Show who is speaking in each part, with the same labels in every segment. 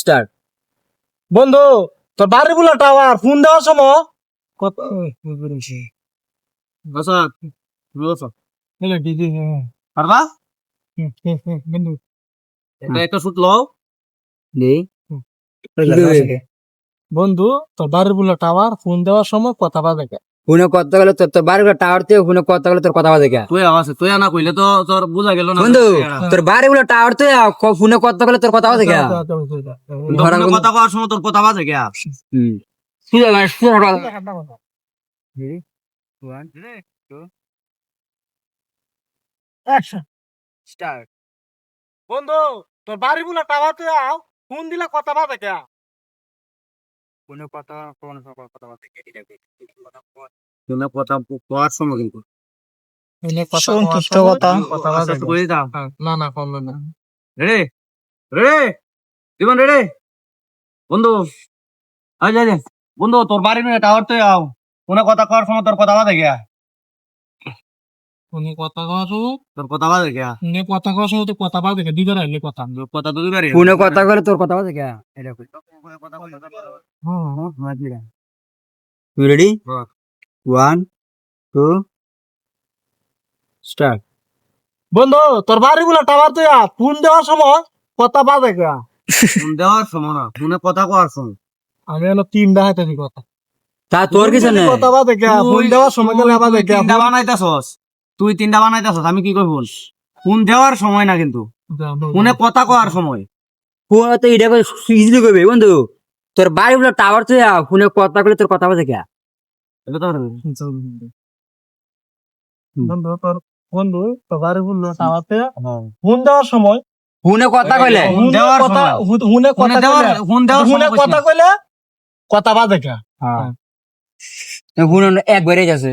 Speaker 1: Start
Speaker 2: বন্ধু তোর বাড়ি বলে টাওয়ার ফোন দেওয়ার সময় কত
Speaker 1: আচ্ছা পারবা?
Speaker 2: বন্ধু।
Speaker 1: এটা একটা শুট লও। নেই।
Speaker 2: বন্ধু তোর বাড়ি বলে টাওয়ার ফোন দেওয়ার সময় কথা বাজে
Speaker 3: ফোনে কথা গেলে তোর তোর বাড়ি টাওয়ার কথা গেলে তোর কথা বাজে
Speaker 1: তুই আওয়াজ তুই না কইলে তো তোর বুঝা গেল না।
Speaker 3: বন্ধু তোর বাড়ি গুলো টাওয়ার ফোনে কথা গেলে তোর কথা বাজে
Speaker 1: কথা কওয়ার সময় তোর কথা বাজে
Speaker 3: হুম। ভাই শুনে
Speaker 2: স্টার্ট বন্ধু তোর বাড়ি বলে টাওয়ার তুই আও ফোন দিলে কথা বাজে কে?
Speaker 3: কথা। কথা
Speaker 1: কথা
Speaker 2: কথা না না না।
Speaker 1: জীবন রেডি? বন্ধু আই যাই বন্ধু তোর বাড়ি নিয়ে টাওয়ার তো আও। কোনে কথা কওয়ার সময় তোর কথা বাদে কে
Speaker 2: কথা সময়
Speaker 1: তোর কথা বাজে কে
Speaker 2: ফোনে কথা সময় তো কথা বাজে কে? দিদার আইলে কথা।
Speaker 1: কথা তো
Speaker 3: ফোনে কথা গেলে তোর কথা বাজে কে এটা কই তুই রেডি
Speaker 1: হ্যাঁ।
Speaker 3: ওয়ান টু স্টার্ট
Speaker 2: বন্ধু তোর বাড়ি বলে টাওয়ার তুই ফোন দেওয়ার সময় কথা বাজে কে?
Speaker 1: ফোন দেওয়ার সময় না ফোনে কথা কওয়ার সময়
Speaker 2: আমি হলো তিনটা হাতে কথা।
Speaker 3: তা তোর কিছু নেই
Speaker 2: কথা বাজে কে? ফোন দেওয়ার সময় গেলে বাজে কে?
Speaker 1: তিনটা বানাইতাছস। তুই তিনটা বানাইতাছস আমি কি করব ফোন দেওয়ার সময় না কিন্তু। ফোনে কথা কওয়ার সময়।
Speaker 3: ফোন তো এটা ইজিলি করবে বন্ধু। তোর বাড়ি গুলো টাওয়ার থেকে ফোনে কথা গেলে তোর কথা বাজে কে?
Speaker 1: এটা তো
Speaker 2: বন্ধু। তোর বন্ধু তোর বাড়ি বলল টাওয়ারতে ফোন দেওয়ার সময়।
Speaker 3: কথা কইলে।
Speaker 1: দেওয়ার
Speaker 2: কথা
Speaker 1: সময়।
Speaker 2: কথা
Speaker 1: দেওয়ার দেওয়ার
Speaker 2: কথা কইলে কথা বাজে কে?
Speaker 3: ফোন এক বেড়ে যাচ্ছে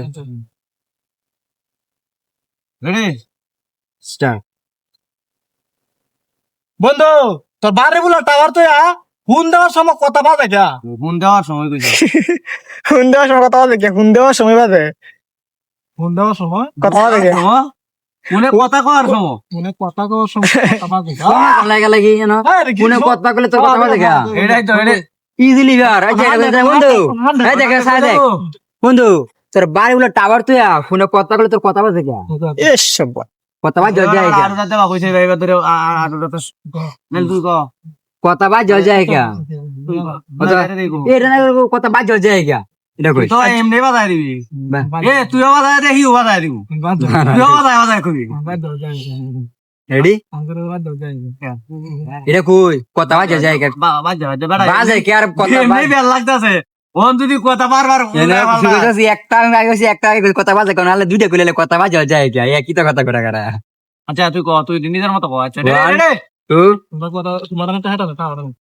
Speaker 1: রেডি
Speaker 3: স্টার্ট
Speaker 2: বন্ধু তোর বাড়ি বলল টাওয়ার তুই আ ফোন দেওয়ার সময় কথা বাজে কে?
Speaker 1: ফোন দেওয়ার সময় কইছ
Speaker 2: ফোন দেওয়ার সময় কথা বাজে কে? ফোন দেওয়ার সময় বাজে ফোন দেওয়ার সময় কথা বাজে কে?
Speaker 1: ফোনে কথা কওয়ার সময়
Speaker 2: ফোনে কথা কওয়ার সময় কথা বাজে কে?
Speaker 3: লাগে লাগে জানো
Speaker 2: এই রে, কি
Speaker 3: ফোনে
Speaker 2: সব-
Speaker 3: কথা কইলে তোর কথা বাজে কে
Speaker 1: এটাই তো এটাই
Speaker 3: ইজিলি গার এই দেখ দেখ, বন্ধু এই দেখ সাই বন্ধু তোর বাড়ি গুলো টাওয়ার তুই ফোনে কথা কইলে তোর কথা বাজে কে
Speaker 2: এসব
Speaker 3: কথা বাজ জল যায়
Speaker 1: আর বা কইছে ভাই ধরে আর তো নেল তুই ক
Speaker 3: কথা যায় কে কথা-
Speaker 1: এটা
Speaker 3: না কথা জল যায় কে এটা কই
Speaker 1: তো এমনি বাজাই দিবি। এ তুইও বাজাই দে হিও বাজাই দিব তুইও বাজাই বাজাই কবি
Speaker 3: রেডি এটা কই কথা বাজ জল যায় কে
Speaker 1: বাবা বাজা বাজা বেড়া
Speaker 3: বাজে কে আর কথা
Speaker 1: এমনি বেল লাগতাছে ওন যদি কথা বারবার
Speaker 3: একটা আমি আগে একটা আগে কথা বাজে নাহলে দুইটা কইলে কথা বাজ যায় কে একই তো কথা করা করা
Speaker 1: আচ্ছা তুই ক তুই নিজের মতো আচ্ছা রে
Speaker 2: তোমার কথা তোমার একটা হাঁটা না